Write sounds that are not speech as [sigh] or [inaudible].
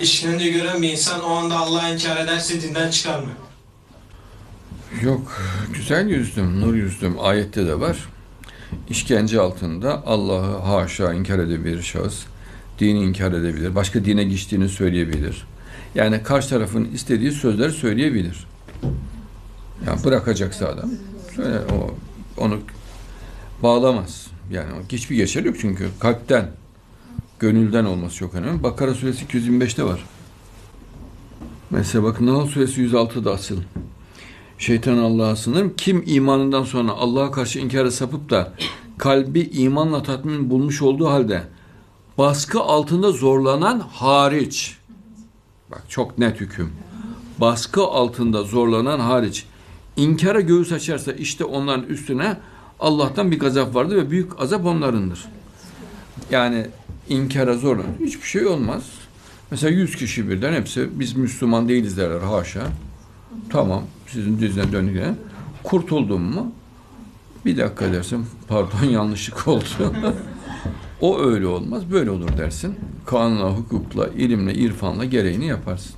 işkence gören bir insan o anda Allah'ı inkar ederse dinden çıkar mı? Yok, güzel yüzdüm, nur yüzdüm. Ayette de var. İşkence altında Allah'ı haşa inkar edebilir şahıs. Dini inkar edebilir. Başka dine geçtiğini söyleyebilir. Yani karşı tarafın istediği sözleri söyleyebilir. Yani bırakacaksa adam. Söyle, o, onu bağlamaz. Yani o hiçbir geçer yok çünkü kalpten, gönülden olması çok önemli. Bakara suresi 225'te var. Mesela bakın Nahl suresi 106'da asıl. Şeytan Allah'a sınırım. Kim imanından sonra Allah'a karşı inkara sapıp da kalbi imanla tatmin bulmuş olduğu halde baskı altında zorlanan hariç. Bak çok net hüküm. Baskı altında zorlanan hariç. inkara göğüs açarsa işte onların üstüne Allah'tan bir gazap vardır ve büyük azap onlarındır. Yani inkara zorlan. Hiçbir şey olmaz. Mesela 100 kişi birden hepsi biz Müslüman değiliz derler haşa. Tamam sizin düzene dönük. Kurtuldum mu? Bir dakika dersin. Pardon [laughs] yanlışlık oldu. [laughs] o öyle olmaz. Böyle olur dersin. Kanunla, hukukla, ilimle, irfanla gereğini yaparsın.